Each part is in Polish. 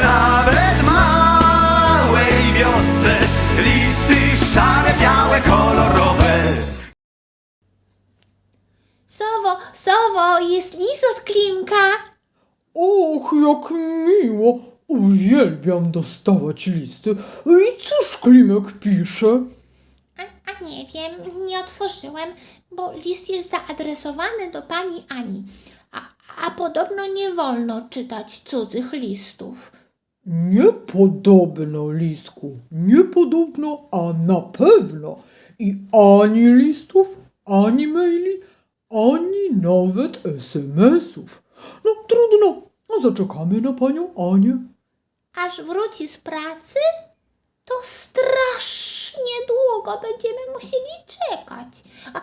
Nawet małej wiosce listy szare, białe, kolorowe. Sowo, sowo, jest lis od Klimka. Och, jak miło! Uwielbiam dostawać listy. No I cóż Klimek pisze? A, a nie wiem, nie otworzyłem, bo list jest zaadresowany do pani Ani. A, a podobno nie wolno czytać cudzych listów. Niepodobno, Lisku, niepodobno, a na pewno. I ani listów, ani maili, ani nawet SMS-ów. No trudno, a zaczekamy na panią Anię. Aż wróci z pracy, to strasznie długo będziemy musieli czekać. A,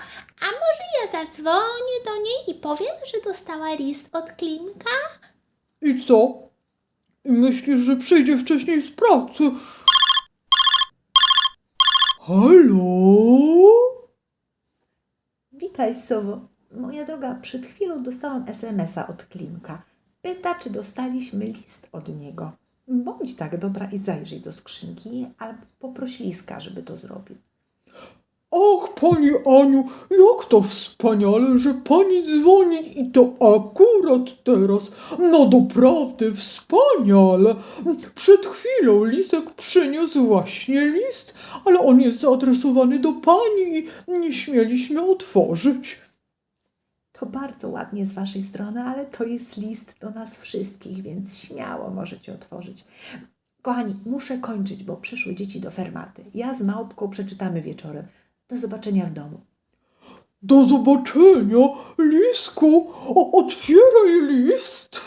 a może ja zadzwonię powiem, że dostała list od Klimka? I co? Myślisz, że przyjdzie wcześniej z pracy? Halo? Witaj, Sowo. Moja droga, przed chwilą dostałam SMS-a od Klimka. Pyta, czy dostaliśmy list od niego. Bądź tak dobra i zajrzyj do skrzynki, albo poproś Liska, żeby to zrobił. Ach, pani Aniu, jak to wspaniale, że pani dzwoni i to akurat teraz. No doprawdy wspaniale. Przed chwilą Lisek przyniósł właśnie list, ale on jest zaadresowany do pani i nie śmieliśmy otworzyć. To bardzo ładnie z waszej strony, ale to jest list do nas wszystkich, więc śmiało możecie otworzyć. Kochani, muszę kończyć, bo przyszły dzieci do fermaty. Ja z małpką przeczytamy wieczorem. Do zobaczenia w domu. Do zobaczenia, Lisku! O, otwieraj list!